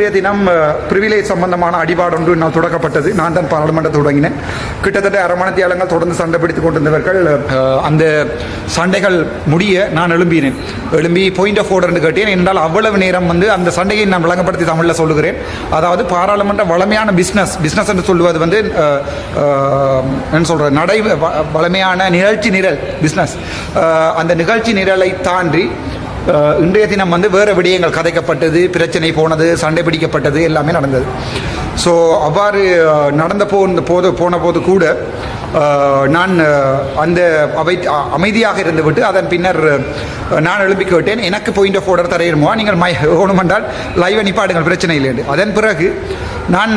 இன்றைய தினம் பிரிவிலேஜ் சம்பந்தமான அடிபாடு ஒன்று நான் தொடக்கப்பட்டது. நான் தான் பாராளுமன்றத்தை தொடங்கினேன். கிட்டத்தட்ட அரமணத்தியாளங்கள் தொடர்ந்து சண்டை பிடித்துக் கொண்டிருந்தவர்கள் அந்த சண்டைகள் முடிய நான் எழும்பினேன். எழும்பி பாயிண்ட் ஆஃப் ஆர்டர்னு கேட்டேன். என்றால் அவ்வளவு நேரம் வந்து அந்த சண்டையை நான் விளங்கப்படுத்தி தமிழில் சொல்லுகிறேன். அதாவது பாராளுமன்ற வளமையான பிஸ்னஸ் பிஸ்னஸ் என்று சொல்லுவது வந்து என்ன சொல்கிற நடை வ- வளமையான நிகழ்ச்சி நிரல் பிஸ்னஸ் அந்த நிகழ்ச்சி நிரலை தாண்டி இன்றைய தினம் வந்து வேறு விடயங்கள். கதைக்கப்பட்டது பிரச்சனை போனது சண்டை பிடிக்கப்பட்டது எல்லாமே நடந்தது. ஸோ அவ்வாறு நடந்த போ போது போன போது கூட நான் அந்த அவை அமைதியாக இருந்துவிட்டு அதன் பின்னர் நான் எழுப்பி கேட்டேன். எனக்கு பாயிண்ட் ஆஃப் ஆர்டர் தரையிடுமோ நீங்கள் மை ஓணுமென்றால் லைவ் அனுப்பாடுங்கள் பிரச்சனை இல்லை அதன் பிறகு நான்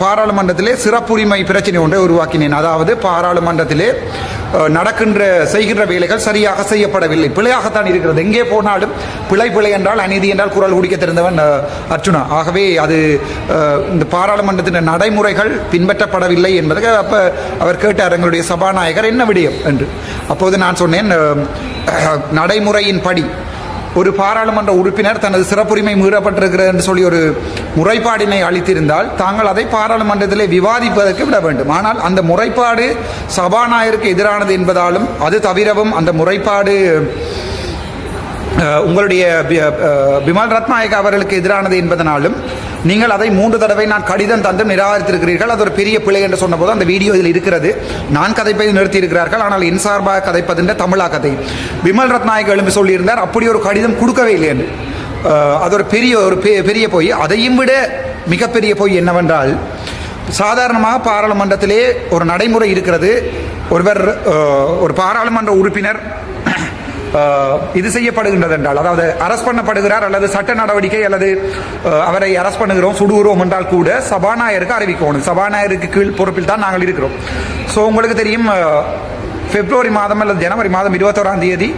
பாராளுமன்றத்திலே சிறப்புரிமை பிரச்சனை ஒன்றை உருவாக்கினேன். அதாவது பாராளுமன்றத்திலே நடக்கின்ற செய்கின்ற வேலைகள் சரியாக செய்யப்படவில்லை. பிழையாகத்தான் இருக்கிறது. எங்கே போனாலும் பிழை பிழை என்றால் அநீதி என்றால் குரல் குடிக்க தெரிந்தவன் அஹ், அர்ச்சுனா ஆகவே அது இந்த பாராளுமன்றத்தின் நடைமுறைகள் பின்பற்றப்படவில்லை என்பதை அப்போ அவர் கேட்டார். எங்களுடைய சபாநாயகர் என்ன விடயம் என்று. அப்போது நான் சொன்னேன் நடைமுறையின்படி நடைமுறையின் படி ஒரு பாராளுமன்ற உறுப்பினர் தனது சிறப்புரிமை மீறப்பட்டிருக்கிறது என்று சொல்லி ஒரு முறைப்பாடினை அளித்திருந்தால் தாங்கள் அதை பாராளுமன்றத்திலே விவாதிப்பதற்கு விட வேண்டும். ஆனால் அந்த முறைப்பாடு சபாநாயகருக்கு எதிரானது என்பதாலும் அது தவிரவும் அந்த முறைப்பாடு உங்களுடைய விமல் பிமல் ரத்நாயக் அவர்களுக்கு எதிரானது என்பதனாலும் நீங்கள் அதை மூன்று தடவை நான் கடிதம் தந்து நிராகரித்திருக்கிறீர்கள். அது ஒரு பெரிய பிழை என்று சொன்னபோது அந்த வீடியோ இதில் இருக்கிறது. நான் கதைப்பதை நிறுத்தி இருக்கிறார்கள் ஆனால் என் சார்பாக கதைப்பதுன்ற தமிழா கதை. விமல் ரத்நாயக் எழும்பி சொல்லியிருந்தார் அப்படி ஒரு கடிதம் கொடுக்கவே இல்லை என்று. அது ஒரு பெரிய ஒரு பெ- பெரிய பொய். அதையும் விட மிகப்பெரிய பொய் என்னவென்றால் சாதாரணமாக பாராளுமன்றத்திலே ஒரு நடைமுறை இருக்கிறது. ஒருவர் ஒரு பாராளுமன்ற உறுப்பினர் இது செய்யப்படுகின்றது என்றால் அதாவது அரஸ்ட் பண்ணப்படுகிறார் அல்லது சட்ட நடவடிக்கை அல்லது அவரை அரஸ்ட் பண்ணுகிறோம் சுடுகிறோம் என்றால் கூட சபாநாயகருக்கு அறிவிக்கணும் சபாநாயகருக்கு கீழ் பொறுப்பில் தான் நாங்கள் இருக்கிறோம். ஸோ உங்களுக்கு தெரியும் பிப்ரவரி மாதம் அல்லது ஜனவரி மாதம் இருபத்தோராம் தேதி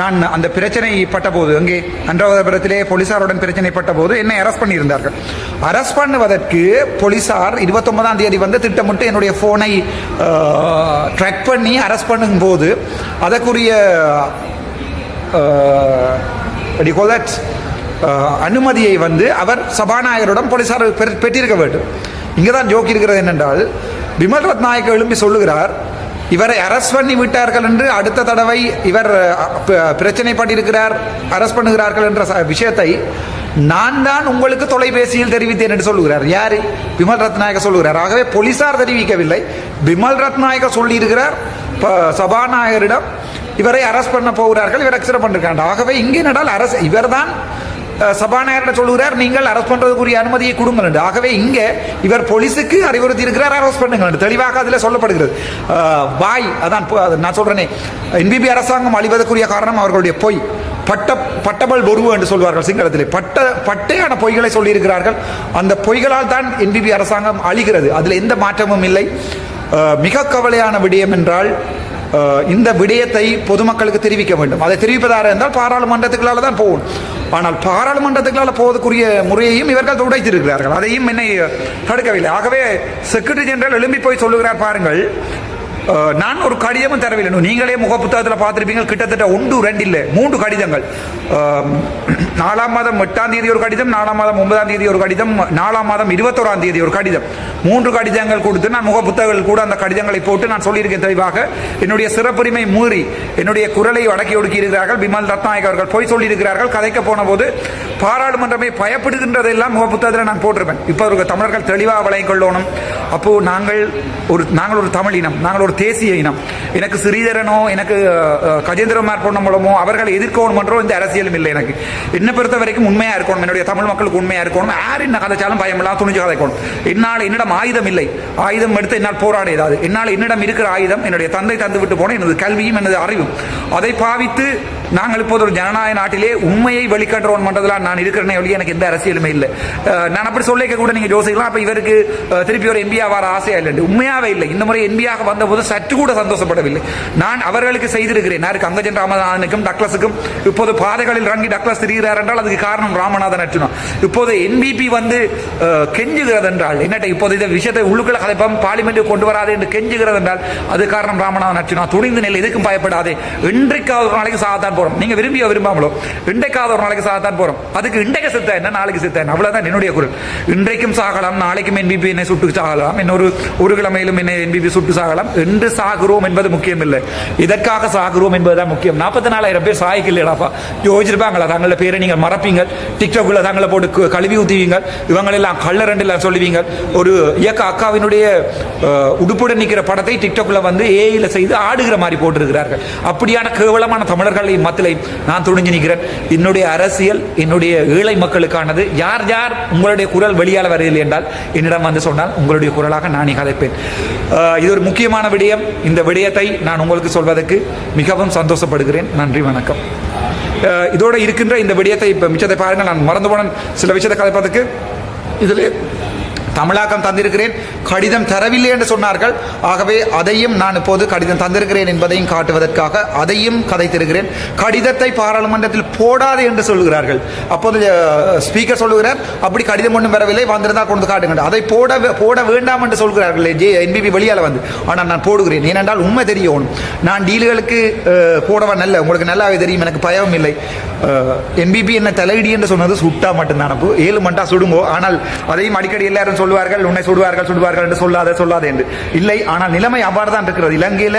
நான் அந்த பிரச்சனை பட்டபோது அங்கே அன்றவரத்திலே போலீசாருடன் பிரச்சனை பட்டபோது என்னை அரெஸ்ட் பண்ணியிருந்தார்கள். அரெஸ்ட் பண்ணுவதற்கு போலீசார் இருபத்தொன்பதாம் தேதி வந்து திட்டமிட்டு என்னுடைய ஃபோனை ட்ராக் பண்ணி அரெஸ்ட் பண்ணும்போது அதற்குரிய what do you call that? அனுமதியை வந்து அவர் சபாநாயகரிடம் போலீசார் பெற்றிருக்க வேண்டும். இங்கே தான் ஜோக் இருக்கிறது என்னென்றால் விமல் ரத்நாயக்க எழும்பி சொல்லுகிறார் இவரை அரெஸ்ட் பண்ணி விட்டார்கள் என்று அடுத்த தடவை இவர் அஹ், ப- பிரச்சனைப்பட்டிருக்கிறார் அரெஸ்ட் பண்ணுகிறார்கள் என்ற ச- விஷயத்தை நான் தான் உங்களுக்கு தொலைபேசியில் தெரிவித்தேன் என்று சொல்லுகிறார். யார்? விமல் ரத்நாயக சொல்லுகிறார். ஆகவே போலீசார் தெரிவிக்கவில்லை. விமல் ரத்நாயக சொல்லியிருக்கிறார் ப- சபாநாயகரிடம் இவரை அரெஸ்ட் பண்ண போகிறார்கள் இவர் எக்ஸ்ட்ரா பண்ணிருக்காங்க. ஆகவே இங்கே நடால் அரசு இவர்தான் தான் சபாநாயகர்கிட்ட சொல்லுகிறார் நீங்கள் அரெஸ்ட் பண்றதுக்குரிய அனுமதியை கொடுங்கள் என்று. ஆகவே இங்கே இவர் போலீஸுக்கு அறிவுறுத்தி இருக்கிறார் அரெஸ்ட் பண்ணுங்கள் என்று. தெளிவாக அதில் சொல்லப்படுகிறது. வாய் அதான் பொ- நான் சொல்றேனே. என்பிபி அரசாங்கம் அழிவதற்குரிய காரணம் அவர்களுடைய பொய். பட்ட பட்டபல் பொருவு என்று சொல்வார்கள் சிங்களத்திலே. பட்ட பட்டையான பொய்களை சொல்லியிருக்கிறார்கள். அந்த பொய்களால் தான் என்பிபி அரசாங்கம் அழிகிறது. அதில் எந்த மாற்றமும் இல்லை. மிக கவலையான விடயம் என்றால் இந்த விடயத்தை பொதுமக்களுக்கு தெரிவிக்க வேண்டும். அதை தெரிவிப்பதாக இருந்தால் பாராளுமன்றத்துக்களால் தான் போகும். ஆனால் பாராளுமன்றத்துக்களால் போவதற்குரிய முறையையும் இவர்கள் உடைத்திருக்கிறார்கள். அதையும் என்னை தடுக்கவில்லை. ஆகவே செக்ரட்டரி ஜெனரல் எழும்பி போய் சொல்லுகிறார் பாருங்கள். நான் ஒரு கடிதமும் தரவில்லை. நீங்களே முக புத்தகத்தில் பார்த்துருப்பீங்க. கிட்டத்தட்ட ஒன்று ரெண்டு இல்லை மூன்று கடிதங்கள். நாலாம் மாதம் எட்டாம் தேதி ஒரு கடிதம் நாலாம் மாதம் ஒன்பதாம் தேதி ஒரு கடிதம் நாலாம் மாதம் இருபத்தோராம் தேதி ஒரு கடிதம். மூன்று கடிதங்கள் கொடுத்து நான் முக புத்தகங்கள் கூட அந்த கடிதங்களை போட்டு நான் சொல்லியிருக்கேன் தெளிவாக. என்னுடைய சிறப்புரிமை மூறி என்னுடைய குரலை அடக்கி ஒடுக்கி இருக்கிறார்கள். பிமல் ரத்நாயக் அவர்கள் போய் சொல்லியிருக்கிறார்கள். கதைக்க போன போது பாராளுமன்றமே பயப்படுகின்றதெல்லாம் முக புத்தகத்தில் நான் போட்டிருப்பேன். இப்போ ஒரு தமிழர்கள் தெளிவாக விளங்கிக் கொள்ளணும். அப்போ நாங்கள் ஒரு நாங்கள் ஒரு தமிழ் இனம் நாங்கள் ஒரு தேசிய இனம். எனக்கு ஸ்ரீதரனோ எனக்கு கஜேந்திரமார் பொண்ண மூலமோ அவர்களை எதிர்க்கணுமன்றோ இந்த அரசியலும் இல்லை எனக்கு. என்னை பொறுத்த வரைக்கும் உண்மையா இருக்கணும். என்னுடைய தமிழ் மக்களுக்கு உண்மையா இருக்கணும். யார் என்ன கதைச்சாலும் பயமில்லாம் துணிஞ்சு கதைக்கணும். என்னால் என்னிடம் ஆயுதம் இல்லை. ஆயுதம் எடுத்து என்னால் போராட ஏதாவது என்னால் என்னிடம் இருக்கிற ஆயுதம் என்னுடைய தந்தை தந்து விட்டு போன எனது கல்வியும் எனது அறிவும். அதை பாவித்து நாங்கள் இப்போது ஒரு ஜனநாயக நாட்டிலே உண்மையை வெளிக்கட்டுறோம் பண்றதுல நான் இருக்கிறேனே ஒழிய எனக்கு எந்த அரசியலுமே இல்லை. நான் அப்படி சொல்லிக்க கூட நீங்க யோசிக்கலாம். அப்ப இவருக்கு திருப்பி ஒரு எம்பியா வர ஆசையா இல்லை உண்மையாவே இல்லை. இந்த முறை எம்பியாக வந்தபோது சற்று கூட சந்தோஷப்படவில்லை. நான் அவர்களுக்கு செய்திருக்கிறேன். யாருக்கு அங்கஜன் ராமநாதனுக்கும் டக்ளஸுக்கும். இப்போது பாதைகளில் ரங்கி டக்ளஸ் திரிகிறார் என்றால் அதுக்கு காரணம் ராமநாதன் அர்ஜுனா. இப்போது என்பிபி வந்து கெஞ்சுகிறது என்றால் என்னட்ட இப்போது இந்த விஷயத்தை உள்ளுக்குள்ள கலைப்பம் பார்லிமெண்ட்டுக்கு கொண்டு வராது என்று கெஞ்சுகிறது என்றால் அது காரணம் ராமநாதன் அர்ஜுனா. துணிந்து நிலை எதுக்கும் பயப்படாதே. என்றைக்காவது நாளைக்கு சாகத்தான் போறோம். போறோம் நீங்க விரும்பியோ விரும்பாமலோ இன்றைக்காவது ஒரு நாளைக்கு சாகத்தான் போறோம். அதுக்கு இன்றைக்கு செத்த என்ன? நாளைக்கு செத்த என்ன? அவ்வளவுதான் என்னுடைய குரல். இன்றைக்கும் சாகலாம் நாளைக்கும் என்பிபி என்னை சுட்டு சாகலாம். இன்னொரு ஒரு கிழமையிலும் என்னை என்பிபி சுட்டு சாகலாம். என்று சாகுறோம் என்பது முக்கியம் இல்லை இதற்காக சாகுறோம் என்பதுதான் முக்கியம். நாற்பத்தி நாலாயிரம் பேர் சாய்க்கு இல்லையாப்பா யோசிச்சிருப்பாங்களா? தங்களோட பேரை நீங்கள் மறப்பீங்க டிக்டாக்ல தங்களை போட்டு கழுவி ஊத்துவீங்க இவங்களெல்லாம் கள்ள ரெண்டுல சொல்லுவீங்க ஒரு இயக்க அக்காவினுடைய உடுப்புடன் நிற்கிற படத்தை டிக்டாக்ல வந்து ஏஐல செய்து ஆடுகிற மாதிரி போட்டிருக்கிறார்கள். அப்படியான கேவலமான தமிழர்களை மத்திலை நான் துணிஞ்சு நிற்கிறேன். என்னுடைய அரசியல் என்னுடைய ஏழை மக்களுக்கானது. யார் யார் உங்களுடைய குரல் வெளியால வரையில் என்றால் என்னிடம் வந்து சொன்னால் உங்களுடைய குரலாக நான் கதைப்பேன் இது ஒரு முக்கியமான விடயம். இந்த விடயத்தை நான் உங்களுக்கு சொல்வதற்கு மிகவும் சந்தோஷப்படுகிறேன். நன்றி வணக்கம். இதோடு இருக்கின்ற இந்த விடயத்தை இப்போ மிச்சத்தை பாருங்கள். நான் மறந்து போன சில விஷயத்தை கதைப்பதற்கு. இதில் தமிழாக்கம் தந்திருக்கிறேன். கடிதம் தரவில்லை என்று சொன்னார்கள். ஆகவே அதையும் நான் இப்போது கடிதம் தந்திருக்கிறேன் என்பதையும் காட்டுவதற்காக அதையும் கதைத்திருக்கிறேன். கடிதத்தை பாராளுமன்றத்தில் போடாது என்று சொல்கிறார்கள் அப்போது ஸ்பீக்கர் சொல்லுகிறார் அப்படி கடிதம் ஒன்றும் வரவில்லை வந்திருந்தால் கொண்டு காட்டுங்கள் அதை போட போட வேண்டாம் என்று சொல்கிறார்கள். ஜே என்பிபி வெளியால் வந்து. ஆனால் நான் போடுகிறேன். ஏனென்றால் உண்மை தெரியணும் நான் டீல்களுக்கு போடவன் நல்ல உங்களுக்கு நல்லாவே தெரியும். எனக்கு பயம் இல்லை. என்பிபி என்ன தலையிடி என்று சொன்னது சுட்டா மட்டும்தான். அப்போ ஏழு மண்டா சுடுங்கோ. ஆனால் அதையும் அடிக்கடி எல்லாரும் சொல்லுவார்கள் உன்னை சுடுவார்கள் சுடுவார்கள் என்று சொல்லாத சொல்லாத என்று. இல்லை ஆனால் நிலைமை அவ்வாறு தான் இருக்கிறது. இலங்கையில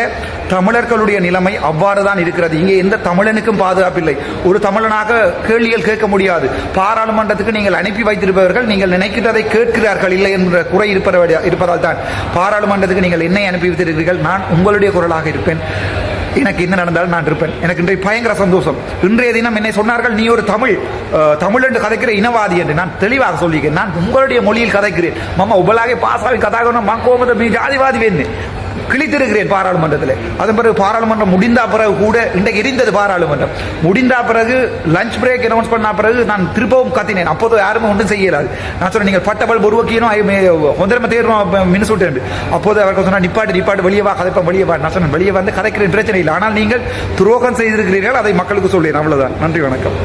தமிழர்களுடைய நிலைமை அவ்வாறு தான் இருக்கிறது. இங்கே எந்த தமிழனுக்கும் பாதுகாப்பு இல்லை. ஒரு தமிழனாக கேள்விகள் கேட்க முடியாது. பாராளுமன்றத்துக்கு நீங்கள் அனுப்பி வைத்திருப்பவர்கள் நீங்கள் நினைக்கிறதை கேட்கிறார்கள் இல்லை என்ற குறை இருப்பதால் தான் பாராளுமன்றத்துக்கு நீங்கள் என்னை அனுப்பி வைத்திருக்கிறீர்கள் நான் உங்களுடைய குரலாக இருப்பேன். எனக்கு என்ன நடந்தாலும் நான் இருப்பேன். எனக்கு இன்றைய பயங்கர சந்தோஷம். இன்றைய தினம் என்னை சொன்னார்கள் நீ ஒரு தமிழ் தமிழ் என்று கதைக்கிற இனவாதி என்று. நான் தெளிவாக சொல்லிக்கிறேன். நான் உங்களுடைய மொழியில் கதைக்கிறேன். மாமா உபலாகே பாசாவி கதாகணும் மங்கோமத மீ ஜாதிவாதி வேணும் கிழித்திருக்கிறேன் பாராளுமன்றத்தில். அதன் பிறகு பாராளுமன்றம் முடிந்த பிறகு கூட இன்றைக்கு எரிந்தது பாராளுமன்றம். முடிந்த பிறகு லஞ்ச் பிரேக் அனௌன்ஸ் பண்ண பிறகு நான் திருப்பவும் கத்தினேன். அப்போது யாருமே ஒன்றும் செய்யலாது நான் சொன்னேன் நீங்கள் பட்டபல் பொருவக்கியனும் ஹொந்தரம மின்னு சொல்லிட்டு அப்போது அவர்கள் சொன்னால் நிப்பாட்டு நிப்பாட்டு வெளியே வா கதைப்பேன் வெளியே வா நான் சொன்னேன் வெளியே வந்து கதைக்கிறேன் பிரச்சனை இல்லை. ஆனால் நீங்கள் துரோகம் செய்திருக்கிறீர்கள் அதை மக்களுக்கு சொல்லேன் அவ்வளோதான் நன்றி வணக்கம்.